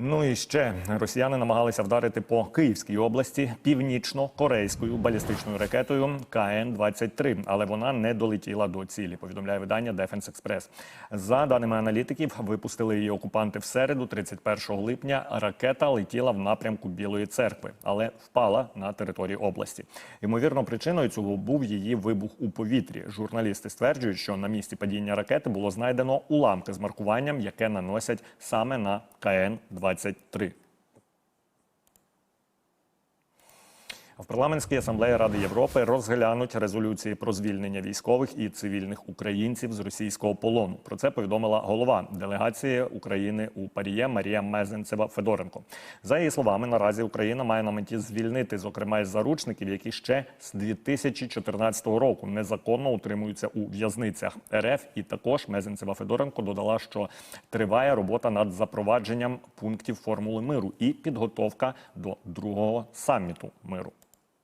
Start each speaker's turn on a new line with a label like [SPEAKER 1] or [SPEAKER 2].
[SPEAKER 1] Ну і ще росіяни намагалися вдарити по Київській області північно-корейською балістичною ракетою КН-23, але вона не долетіла до цілі. Повідомляє видання Defense Express. За даними аналітиків, випустили її окупанти в середу, 31 липня. Ракета летіла в напрямку Білої церкви, але впала на території області. Ймовірно, причиною цього був її вибух у повітрі. Журналісти стверджують, що на місці падіння ракети було знайдено уламки з маркуванням, яке наносять саме на КН-23. 2023 В парламентській асамблеї Ради Європи розглянуть резолюції про звільнення військових і цивільних українців з російського полону. Про це повідомила голова делегації України у Паріє Марія Мезенцева Федоренко. За її словами, наразі Україна має на меті звільнити, зокрема, із заручників, які ще з 2014 року незаконно утримуються у в'язницях РФ. І також Мезенцева Федоренко додала, що триває робота над запровадженням пунктів формули миру і підготовка до другого саміту миру.